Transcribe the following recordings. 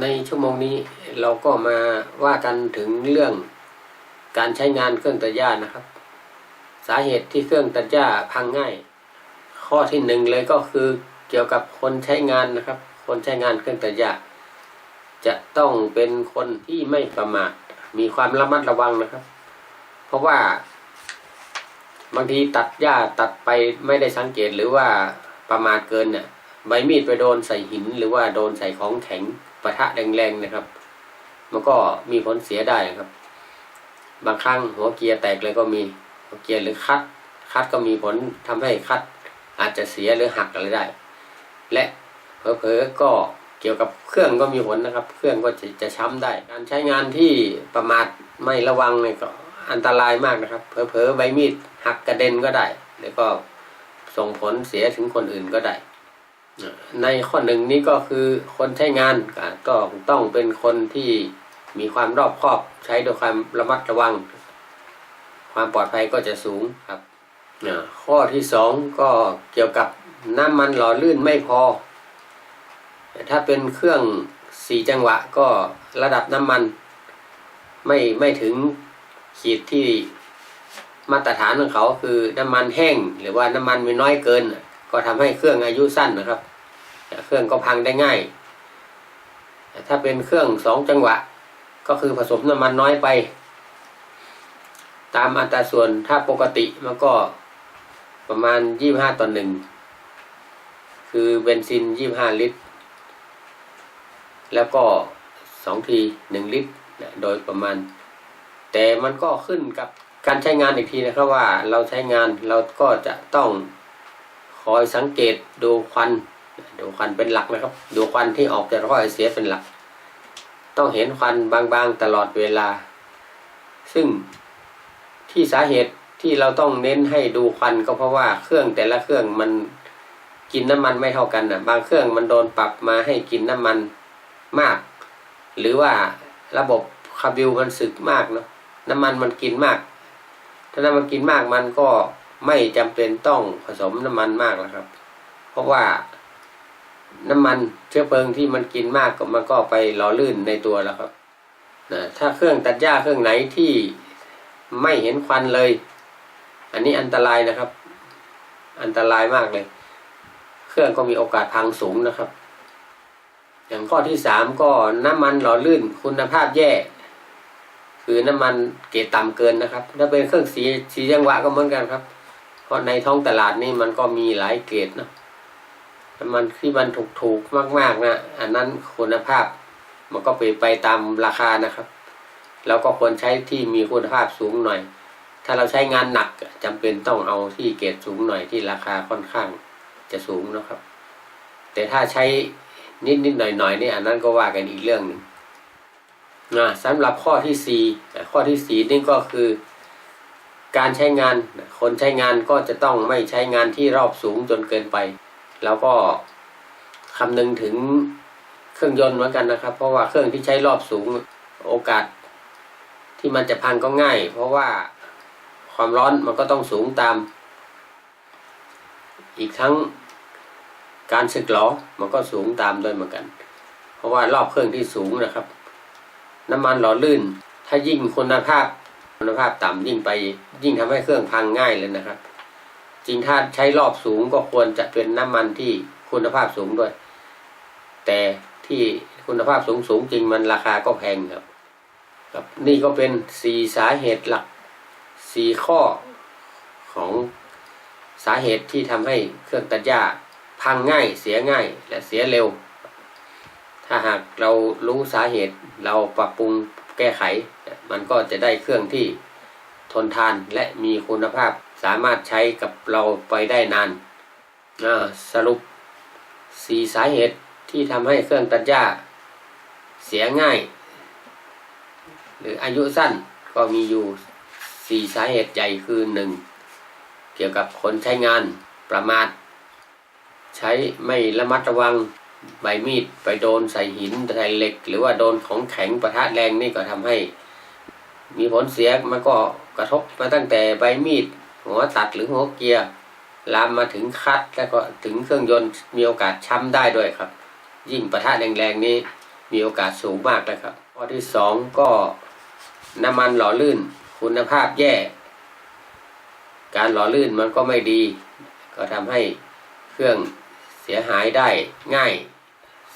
ในชั่วโมงนี้เราก็มาว่ากันถึงเรื่องการใช้งานเครื่องตัดหญ้านะครับ สาเหตุที่เครื่องตัดหญ้าพังง่าย ข้อที่หนึ่งเลยก็คือเกี่ยวกับคนใช้งานนะครับ คนใช้งานเครื่องตัดหญ้าจะต้องเป็นคนที่ไม่ประมาทมีความระมัดระวังนะครับ เพราะว่า บางทีตัดหญ้าตัดไปไม่ได้สังเกตหรือว่าประมาทเกินเนี่ย ใบมีดไปโดนใส่หิน หรือว่าโดนใส่ของแข็งปะทะแรงๆนะครับ มันก็มีผลเสียได้นะครับ บางครั้งหัวเกียร์แตกเลยก็มีหัวเกียร์หรือคัดคัดก็มีผลทำให้คัดอาจจะเสียหรือหักอะไรได้ และเผลอๆก็เกี่ยวกับเครื่องก็มีผลนะครับ เครื่องก็จะจะช้ำได้ การใช้งานที่ประมาทไม่ระวังเนี่ยก็อันตรายมากนะครับเผลอๆใบมีดหักกระเด็นก็ได้ แล้วก็ส่งผลเสียถึงคนอื่นก็ได้ ในข้อหนึ่งนี้ก็คือคนใช้งานก็ต้องเป็นคนที่มีความรอบคอบใช้ด้วยความระมัดระวัง ความปลอดภัยก็จะสูงครับข้อที่สองก็เกี่ยวกับน้ำมันหล่อลื่นไม่พอ ถ้าเป็นเครื่องสี่จังหวะก็ระดับน้ำมัน ไม่ไม่ถึงขีดที่มาตรฐานของเขาคือน้ำมันแห้ง หรือว่าน้ำมันมีน้อยเกิน ก็ทำให้เครื่องอายุสั้นนะครับ เครื่องก็พังได้ง่าย ถ้าเป็นเครื่องสองจังหวะ ก็คือผสมน้ำมันน้อยไป ตามอัตราส่วนถ้าปกติมันก็ประมาณยี่ห้าต่อหนึ่งคือเบนซินยี่ห้าลิตร แล้วก็สองทีหนึ่งลิตรโดยประมาณ แต่มันก็ขึ้นกับการใช้งานอีกทีนะครับว่าเราใช้งานเราก็จะต้อง คอยสังเกตดูควัน ดูควันเป็นหลักนะครับ ดูควันที่ออกจากท่อไอเสียเป็นหลัก ต้องเห็นควันบางๆตลอดเวลา ซึ่งที่สาเหตุที่เราต้องเน้นให้ดูควันก็เพราะว่าเครื่องแต่ละเครื่องมันกินน้ำมันไม่เท่ากันนะบางเครื่องมันโดนปรับมาให้กินน้ำมันมาก หรือว่าระบบคาร์บิวมันสึกมากเนาะน้ำมันมันกินมาก ถ้าน้ำมันกินมากมันก็ ไม่จำเป็นต้องผสมน้ำมันมากแล้วครับ เพราะว่าน้ำมันเชื้อเพลิงที่มันกินมากก็มันก็ไปหล่อลื่นในตัวแล้วครับนะถ้าเครื่องตัดหญ้าเครื่องไหนที่ไม่เห็นควันเลย อันนี้อันตรายนะครับ อันตรายมากเลย เครื่องก็มีโอกาสพังสูงนะครับ อย่างข้อที่สามก็น้ำมันหล่อลื่นคุณภาพแย่ คือน้ำมันเกรดต่ำเกินนะครับ ถ้าเป็นเครื่องสีสีจังหวะก็เหมือนกันครับ เพราะในท้องตลาดนี่มันก็มีหลายเกรดเนาะมันที่มันถูกๆมากๆนะอันนั้นคุณภาพมันก็ไปไปตามราคานะครับ แล้วก็ควรใช้ที่มีคุณภาพสูงหน่อย ถ้าเราใช้งานหนักจำเป็นต้องเอาที่เกรดสูงหน่อยที่ราคาค่อนข้างจะสูงนะครับ แต่ถ้าใช้นิดนิดๆหน่อยหน่อยๆนี่อันนั้นก็ว่ากันอีกเรื่องหนึ่งนะสำหรับข้อที่สี่ข้อที่สี่นี่ก็คือ การใช้งาน คนใช้งานก็จะต้องไม่ใช้งานที่รอบสูงจนเกินไป แล้วก็คำนึงถึงเครื่องยนต์เหมือนกันนะครับ เพราะว่าเครื่องที่ใช้รอบสูงโอกาส ที่มันจะพังก็ง่าย เพราะว่าความร้อนมันก็ต้องสูงตาม อีกทั้งการสึกหรอมันก็สูงตามด้วยเหมือนกัน เพราะว่ารอบเครื่องที่สูงนะครับ น้ำมันหล่อลื่น ถ้ายิ่งคุณภาพ คุณภาพต่ำยิ่งไปยิ่งทำให้เครื่องพังง่ายเลยนะครับ จริงถ้าใช้รอบสูงก็ควรจะเป็นน้ำมันที่คุณภาพสูงด้วย แต่ที่คุณภาพสูงสูงจริงมันราคาก็แพงครับครับนี่ก็เป็นสี่สาเหตุหลักสี่ข้อของสาเหตุที่ทำให้เครื่องตัดหญ้าพังง่ายเสียง่ายและเสียเร็ว ถ้าหากเรารู้สาเหตุเราปรับปรุงแก้ไข มันก็จะได้เครื่องที่ทนทานและมีคุณภาพสามารถใช้กับเราไปได้นาน สรุปสี่สาเหตุที่ทำให้เครื่องตัดหญ้า เสียง่าย หรืออายุสั้นก็มีอยู่สี่สาเหตุใหญ่คือหนึ่งเกี่ยวกับคนใช้งานประมาท ใช้ไม่ระมัดระวังใบมีดไปโดนใส่หินใส่เหล็ก หรือว่าโดนของแข็งประทะแรงนี่ก็ทำให้ มีผลเสียมันก็กระทบมาตั้งแต่ใบมีด หัวตัดหรือหัวเกียร์ลามมาถึงคัดแล้วก็ถึงเครื่องยนต์มีโอกาสช้ำได้ด้วยครับ ยิ่งประทะแรงๆนี้มีโอกาสสูงมากเลยครับข้อที่สองก็น้ำมันหล่อลื่น คุณภาพแย่ การหล่อลื่นมันก็ไม่ดี ก็ทำให้เครื่องเสียหายได้ง่าย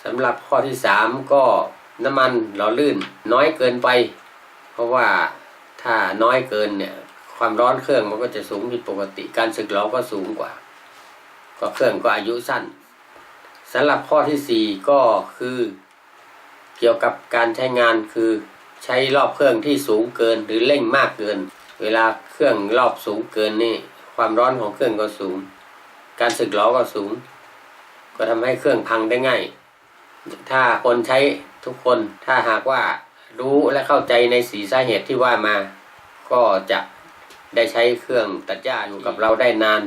สำหรับข้อที่สามก็น้ำมันหล่อลื่นน้อยเกินไป เพราะว่าถ้าน้อยเกินเนี่ย ความร้อนเครื่องมันก็จะสูงผิดปกติ การสึกหรอก็สูงกว่า ก็เครื่องก็อายุสั้นสำหรับข้อที่สี่ก็คือเกี่ยวกับการใช้งานคือใช้รอบเครื่องที่สูงเกินหรือเร่งมากเกิน เวลาเครื่องรอบสูงเกินนี่ ความร้อนของเครื่องก็สูง การสึกหรอก็สูง ก็ทำให้เครื่องพังได้ง่าย ถ้าคนใช้ทุกคนถ้าหากว่า รู้และเข้าใจในสีสาเหตุที่ว่ามา ก็จะได้ใช้เครื่องตัดหญ้าอยู่กับเราได้นาน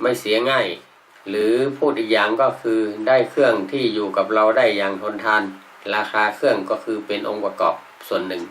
ไม่เสียง่าย หรือพูดอีกอย่างก็คือได้เครื่องที่อยู่กับเราได้อย่างทนทาน ราคาเครื่องก็คือเป็นองค์ประกอบส่วนหนึ่ง